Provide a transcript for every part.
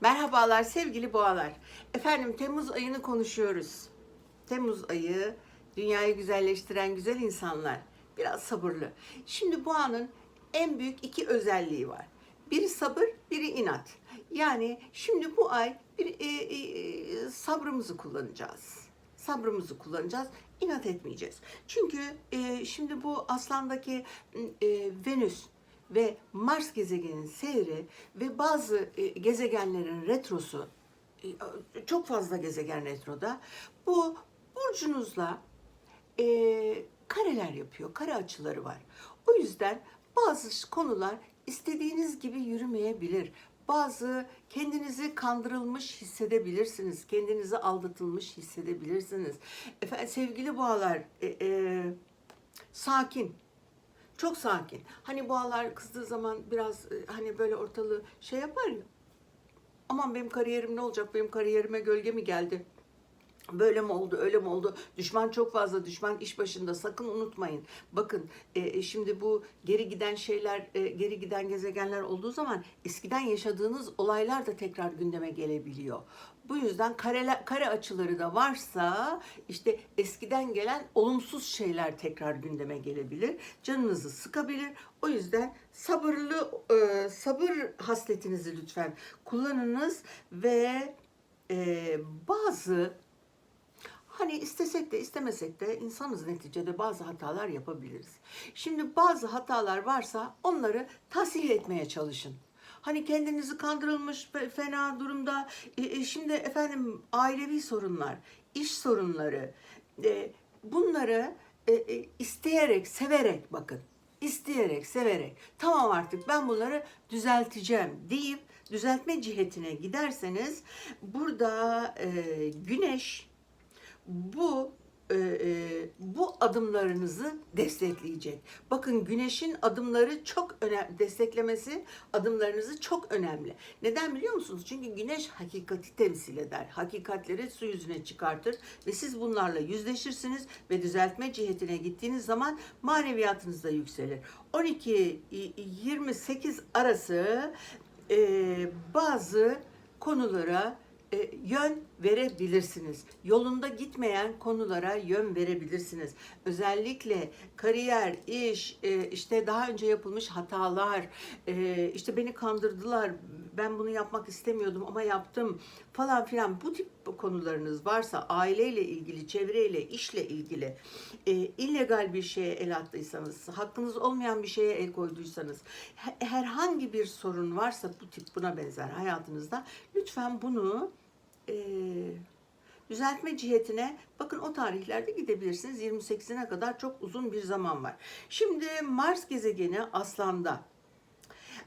Merhabalar sevgili boğalar. Efendim Temmuz ayını konuşuyoruz. Temmuz ayı dünyayı güzelleştiren güzel insanlar. Biraz sabırlı. Şimdi boğanın en büyük iki özelliği var. Biri sabır, biri inat. Yani şimdi bu ay bir e, e, sabrımızı kullanacağız. Sabrımızı kullanacağız. inat etmeyeceğiz. Çünkü e, şimdi bu aslandaki e, Venüs ve Mars gezegenin seyri ve bazı e, gezegenlerin retrosu e, çok fazla gezegen retroda bu burcunuzla e, kareler yapıyor, kare açıları var. O yüzden bazı konular istediğiniz gibi yürümeyebilir. Bazı kendinizi kandırılmış hissedebilirsiniz, kendinizi aldatılmış hissedebilirsiniz. Efendim, sevgili boğalar, e, e, sakin, çok sakin. Hani boğalar kızdığı zaman biraz e, hani böyle ortalığı şey yapar ya. Aman benim kariyerim ne olacak? Benim kariyerime gölge mi geldi? Böyle mi oldu, öyle mi oldu? Düşman çok fazla, düşman iş başında. Sakın unutmayın. Bakın e, şimdi bu geri giden şeyler, e, geri giden gezegenler olduğu zaman eskiden yaşadığınız olaylar da tekrar gündeme gelebiliyor. Bu yüzden kare, kare açıları da varsa işte eskiden gelen olumsuz şeyler tekrar gündeme gelebilir. Canınızı sıkabilir. O yüzden sabırlı, e, sabır hasletinizi lütfen kullanınız ve e, bazı Hani istesek de istemesek de insanız neticede bazı hatalar yapabiliriz. Şimdi bazı hatalar varsa onları tahsil etmeye çalışın. Hani kendinizi kandırılmış fena durumda e, e, şimdi efendim ailevi sorunlar, iş sorunları e, bunları e, e, isteyerek, severek bakın. isteyerek, severek tamam artık ben bunları düzelteceğim deyip düzeltme cihetine giderseniz burada e, güneş bu e, e, bu adımlarınızı destekleyecek. Bakın güneşin adımları çok önemli, desteklemesi adımlarınızı çok önemli. Neden biliyor musunuz? Çünkü güneş hakikati temsil eder. Hakikatleri su yüzüne çıkartır ve siz bunlarla yüzleşirsiniz ve düzeltme cihetine gittiğiniz zaman maneviyatınız da yükselir. 12-28 arası e, bazı konulara e, yön verebilirsiniz. Yolunda gitmeyen konulara yön verebilirsiniz. Özellikle kariyer, iş, e, işte daha önce yapılmış hatalar, e, işte beni kandırdılar, ben bunu yapmak istemiyordum ama yaptım falan filan bu tip konularınız varsa aileyle ilgili, çevreyle, işle ilgili e, illegal bir şeye el attıysanız, hakkınız olmayan bir şeye el koyduysanız, he- herhangi bir sorun varsa bu tip buna benzer hayatınızda lütfen bunu e, düzeltme cihetine bakın o tarihlerde gidebilirsiniz. 28'ine kadar çok uzun bir zaman var. Şimdi Mars gezegeni Aslan'da.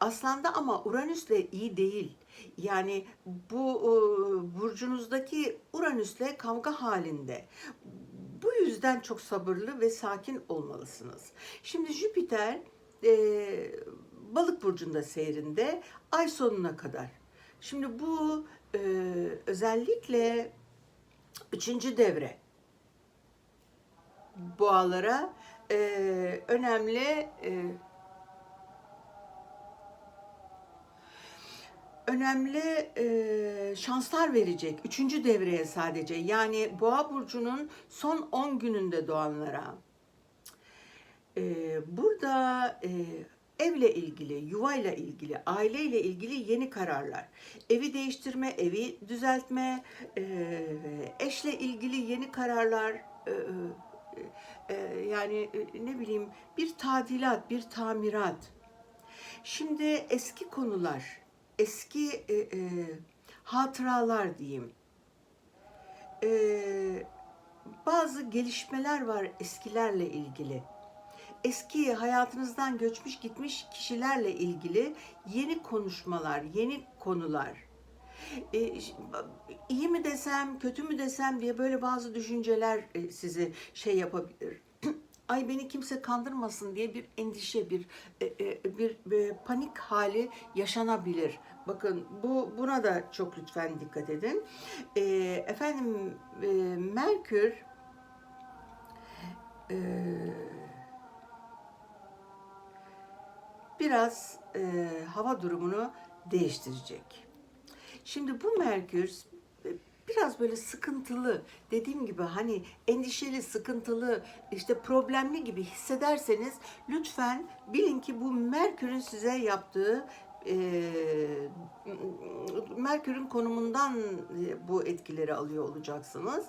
Aslan'da ama Uranüs'le iyi değil. Yani bu e, burcunuzdaki Uranüs'le kavga halinde. Bu yüzden çok sabırlı ve sakin olmalısınız. Şimdi Jüpiter e, balık burcunda seyrinde ay sonuna kadar. Şimdi bu e, özellikle üçüncü devre boğalara e, önemli e, önemli e, şanslar verecek. Üçüncü devreye sadece. Yani Boğa burcunun son 10 gününde doğanlara. E, burada e, evle ilgili, yuvayla ilgili, aileyle ilgili yeni kararlar. Evi değiştirme, evi düzeltme, e, eşle ilgili yeni kararlar. e, e, yani ne bileyim bir tadilat, bir tamirat. Şimdi eski konular, eski hatıralar diyeyim. Bazı gelişmeler var eskilerle ilgili. Eski hayatınızdan göçmüş gitmiş kişilerle ilgili yeni konuşmalar, yeni konular. E, iyi mi desem, kötü mü desem diye böyle bazı düşünceler e, sizi şey yapabilir. Ay beni kimse kandırmasın diye bir endişe, bir e, e, bir, bir panik hali yaşanabilir. Bakın bu buna da çok lütfen dikkat edin. E, efendim e, Merkür e, biraz e, hava durumunu değiştirecek. Şimdi bu Merkür e, biraz böyle sıkıntılı, dediğim gibi hani endişeli, sıkıntılı, işte problemli gibi hissederseniz lütfen bilin ki bu Merkür'ün size yaptığı e, Merkür'ün konumundan e, bu etkileri alıyor olacaksınız.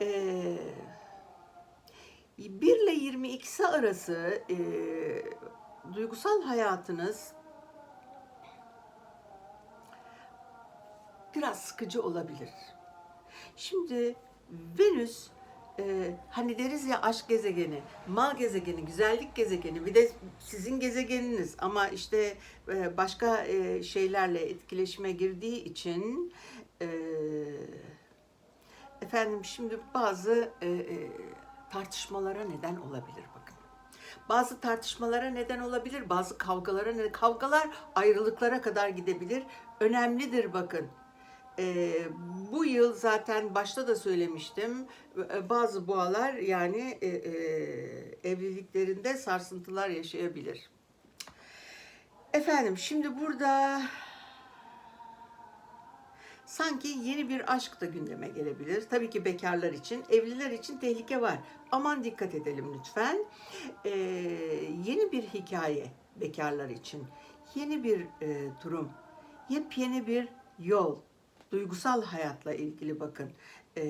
E, 1 ile 22'si arası e, duygusal hayatınız biraz sıkıcı olabilir. Şimdi Venüs e, hani deriz ya aşk gezegeni, mal gezegeni, güzellik gezegeni, bir de sizin gezegeniniz ama işte e, başka e, şeylerle etkileşime girdiği için e, efendim şimdi bazı e, e, tartışmalara neden olabilir bakın. Bazı tartışmalara neden olabilir, bazı kavgalara neden. Kavgalar ayrılıklara kadar gidebilir. Önemlidir bakın. Ee, bu yıl zaten başta da söylemiştim. e, Bazı boğalar yani e, e, evliliklerinde sarsıntılar yaşayabilir. Efendim şimdi burada sanki yeni bir aşk da gündeme gelebilir. Tabii ki bekarlar için, evliler için tehlike var. Aman dikkat edelim lütfen. Ee, yeni bir hikaye bekarlar için, yeni bir e, durum, yepyeni bir yol, duygusal hayatla ilgili bakın. Ee,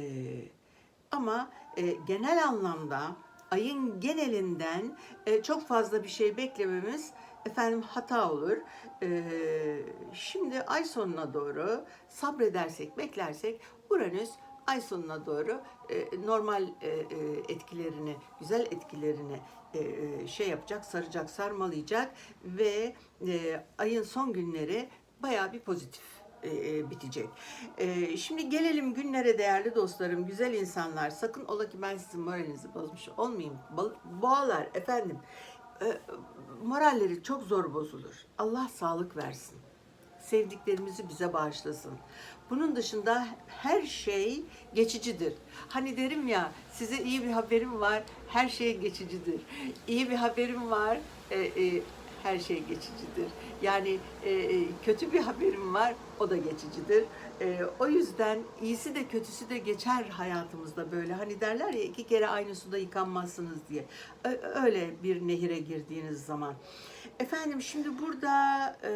ama e, genel anlamda ayın genelinden e, çok fazla bir şey beklememiz efendim hata olur. Ee, şimdi ay sonuna doğru sabredersek, beklersek Uranüs ay sonuna doğru e, normal e, e, etkilerini, güzel etkilerini e, e, şey yapacak, saracak, sarmalayacak ve e, ayın son günleri bayağı bir pozitif e, e, bitecek. E, şimdi gelelim günlere değerli dostlarım, güzel insanlar. Sakın ola ki ben sizin moralinizi bozmuş olmayayım. Boğalar efendim e, moralleri çok zor bozulur. Allah sağlık versin. Sevdiklerimizi bize bağışlasın. Bunun dışında her şey geçicidir. Hani derim ya size iyi bir haberim var, her şey geçicidir. İyi bir haberim var, e, e, her şey geçicidir. Yani e, e, kötü bir haberim var, o da geçicidir. E, o yüzden iyisi de kötüsü de geçer hayatımızda böyle. Hani derler ya iki kere aynı suda yıkanmazsınız diye. Öyle bir nehire girdiğiniz zaman. Efendim şimdi burada e,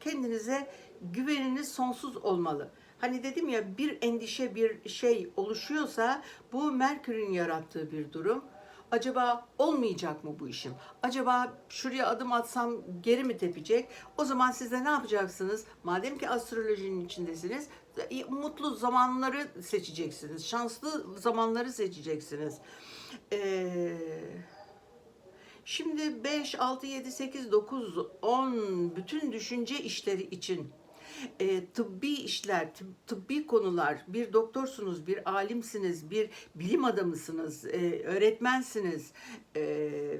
kendinize güveniniz sonsuz olmalı. Hani dedim ya bir endişe bir şey oluşuyorsa bu Merkür'ün yarattığı bir durum. Acaba olmayacak mı bu işim? Acaba şuraya adım atsam geri mi tepecek? O zaman siz de ne yapacaksınız? Madem ki astrolojinin içindesiniz, mutlu zamanları seçeceksiniz. Şanslı zamanları seçeceksiniz. Eee Şimdi 5, 6, 7, 8, 9, 10 bütün düşünce işleri için e, tıbbi işler, tıb- tıbbi konular, bir doktorsunuz, bir alimsiniz, bir bilim adamısınız, e, öğretmensiniz e,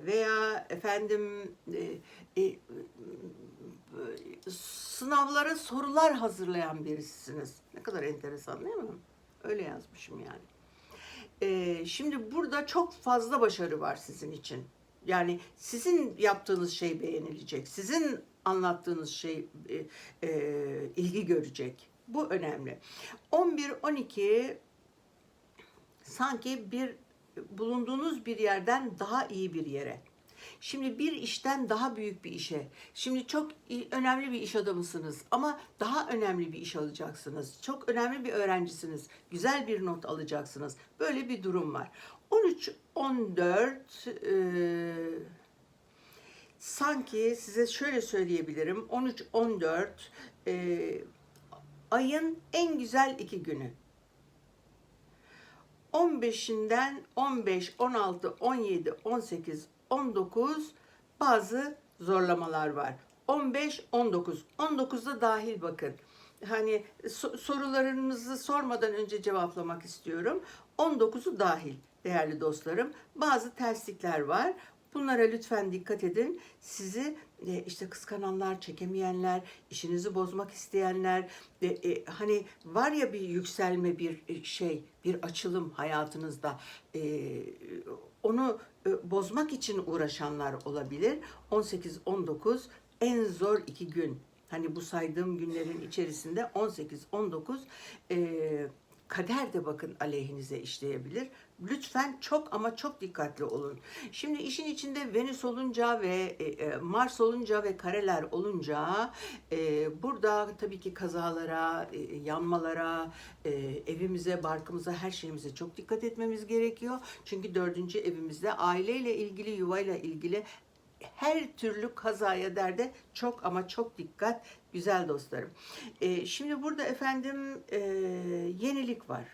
veya efendim e, e, sınavlara sorular hazırlayan birisiniz. Ne kadar enteresan değil mi? Öyle yazmışım yani. Ee, şimdi burada çok fazla başarı var sizin için. Yani sizin yaptığınız şey beğenilecek. Sizin anlattığınız şey e, e, ilgi görecek. Bu önemli. 11-12 sanki bir bulunduğunuz bir yerden daha iyi bir yere. Şimdi bir işten daha büyük bir işe. Şimdi çok önemli bir iş adamısınız ama daha önemli bir iş alacaksınız. Çok önemli bir öğrencisiniz. Güzel bir not alacaksınız. Böyle bir durum var. 13 14 e, sanki size şöyle söyleyebilirim. 13 14 e, ayın en güzel iki günü. 15'inden 15, 16, 17, 18, 19 bazı zorlamalar var. 15, 19. 19'da dahil bakın. Hani so- sorularınızı sormadan önce cevaplamak istiyorum. 19'u dahil değerli dostlarım. Bazı terslikler var. Bunlara lütfen dikkat edin. Sizi e, işte kıskananlar, çekemeyenler, işinizi bozmak isteyenler, e, hani var ya bir yükselme, bir e, şey, bir açılım hayatınızda. Onu bozmak için uğraşanlar olabilir. 18-19 en zor iki gün. Hani bu saydığım günlerin içerisinde 18, 19 e, kader de bakın aleyhinize işleyebilir. Lütfen çok ama çok dikkatli olun. Şimdi işin içinde Venüs olunca ve e, e, Mars olunca ve kareler olunca e, burada tabii ki kazalara, yanmalara, evimize, barkımıza, her şeyimize çok dikkat etmemiz gerekiyor. Çünkü dördüncü evimizde aileyle ilgili, yuvayla ilgili her türlü kazaya derde çok ama çok dikkat güzel dostlarım. E, şimdi burada efendim e, yenilik var.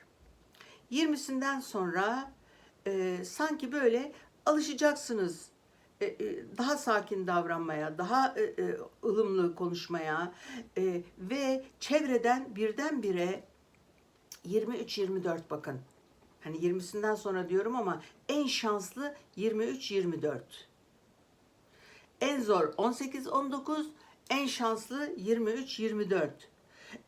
20'sinden sonra e, sanki böyle alışacaksınız e, e, daha sakin davranmaya, daha e, ılımlı konuşmaya ve çevreden birdenbire 23-24 bakın. Hani 20'sinden sonra diyorum ama en şanslı 23-24. En zor 18-19, en şanslı 23-24.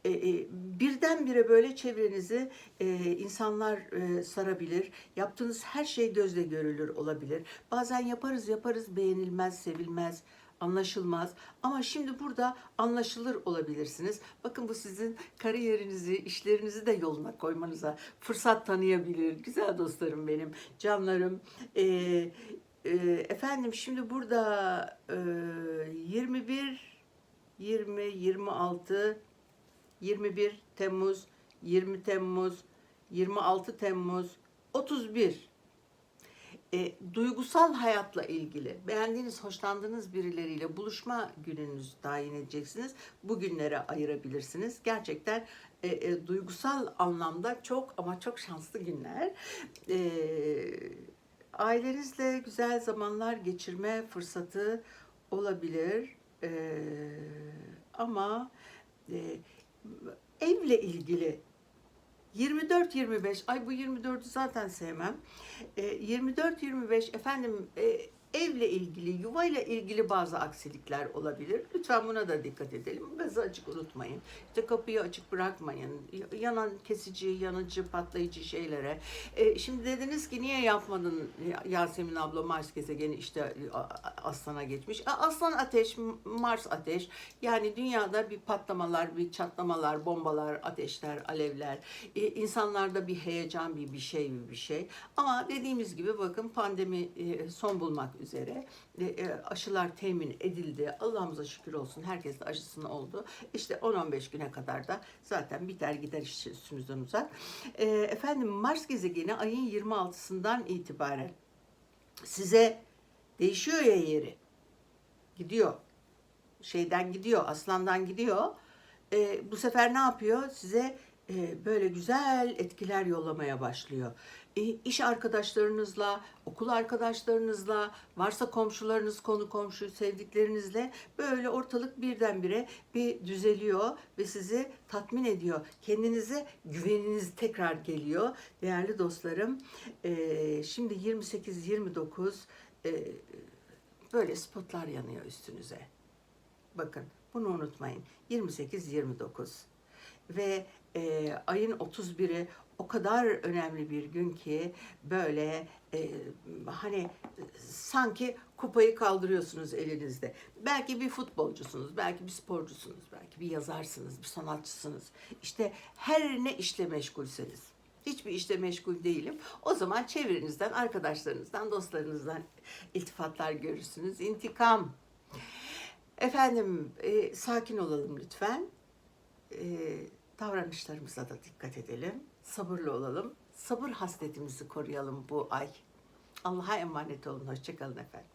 E, e, birdenbire böyle çevrenizi e, insanlar e, sarabilir. Yaptığınız her şey gözle görülür olabilir. Bazen yaparız yaparız beğenilmez, sevilmez, anlaşılmaz. Ama şimdi burada anlaşılır olabilirsiniz. Bakın bu sizin kariyerinizi, işlerinizi de yoluna koymanıza fırsat tanıyabilir. Güzel dostlarım benim, canlarım. E, e, efendim şimdi burada e, 21, 20, 26, 21 Temmuz, 20 Temmuz, 26 Temmuz, 31. E, duygusal hayatla ilgili beğendiğiniz, hoşlandığınız birileriyle buluşma gününüzü tayin edeceksiniz. Bu günlere ayırabilirsiniz. Gerçekten e, e, duygusal anlamda çok ama çok şanslı günler. E, ailenizle güzel zamanlar geçirme fırsatı olabilir. E, ama e, evle ilgili 24-25, ay bu 24'ü zaten sevmem. E, 24-25 efendim e, evle ilgili, yuvayla ilgili bazı aksilikler olabilir. Lütfen buna da dikkat edelim. Gazı açık unutmayın. İşte kapıyı açık bırakmayın. Yanan kesici, yanıcı, patlayıcı şeylere. E, şimdi dediniz ki niye yapmadın Yasemin abla Mars gezegeni işte aslana geçmiş. Aslan ateş, Mars ateş. Yani dünyada bir patlamalar, bir çatlamalar, bombalar, ateşler, alevler. E, insanlarda bir heyecan, bir bir şey, bir bir şey. Ama dediğimiz gibi bakın pandemi e, son bulmak üzere. E, e, aşılar temin edildi. Allah'ımıza şükür olsun. Herkes de aşısını oldu. İşte 10-15 güne kadar da zaten biter gider iş üstümüzden uzar. E, efendim Mars gezegeni ayın 26'sından itibaren size değişiyor ya yeri. Gidiyor. Şeyden gidiyor, aslandan gidiyor. E, bu sefer ne yapıyor? Size e, böyle güzel etkiler yollamaya başlıyor. E, iş arkadaşlarınızla, okul arkadaşlarınızla, varsa komşularınız, konu komşu, sevdiklerinizle böyle ortalık birdenbire bir düzeliyor ve sizi tatmin ediyor. Kendinize güveniniz tekrar geliyor. Değerli dostlarım, e, şimdi 28-29 e, böyle spotlar yanıyor üstünüze. Bakın bunu unutmayın. 28-29 ve e, ayın 31'i o kadar önemli bir gün ki böyle e, hani sanki kupayı kaldırıyorsunuz elinizde. Belki bir futbolcusunuz, belki bir sporcusunuz, belki bir yazarsınız, bir sanatçısınız. İşte her ne işle meşgulseniz. Hiçbir işte meşgul değilim. O zaman çevrenizden, arkadaşlarınızdan, dostlarınızdan iltifatlar görürsünüz. İntikam. Efendim, e, sakin olalım lütfen. E, davranışlarımıza da dikkat edelim. Sabırlı olalım. Sabır hasletimizi koruyalım bu ay. Allah'a emanet olun. Hoşçakalın efendim.